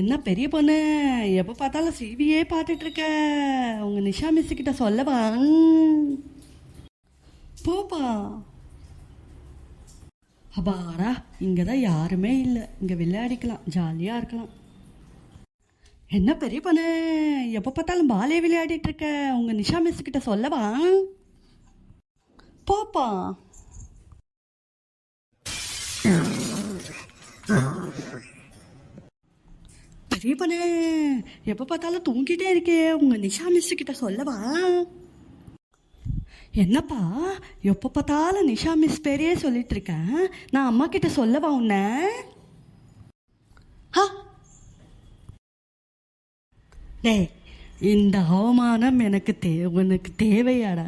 என்ன பெரிய பொண்ணு? எப்போ பார்த்தாலும் சிவியே பார்த்துட்டு இருக்க. உங்க நிஷா மிஸ் கிட்ட சொல்லவா? போப்பா. அப்பாடா இங்கே தான் யாருமே இல்லை. இங்கே விளையாடிக்கலாம் ஜாலியாக இருக்கலாம். என்ன பெரிய பொண்ணு? எப்போ பார்த்தாலும் பாலே விளையாடிட்டு இருக்க. உங்க நிஷா மிஸ் கிட்ட சொல்லவா? போப்பா. Oh, பொண்ணு. எப்போ பார்த்தாலும் தூங்கிட்டே இருக்கே. உங்க நிஷா மிஸ் கிட்ட சொல்லவா? என்னப்பா? எப்போ பார்த்தாலும் நிஷா மிஸ் பேரையே சொல்லிட்டு இருக்கேன் நான் அம்மா கிட்ட சொல்லவா உன்னை? டேய் இந்த அவமானம் எனக்கு தே உனக்கு தேவையாடா.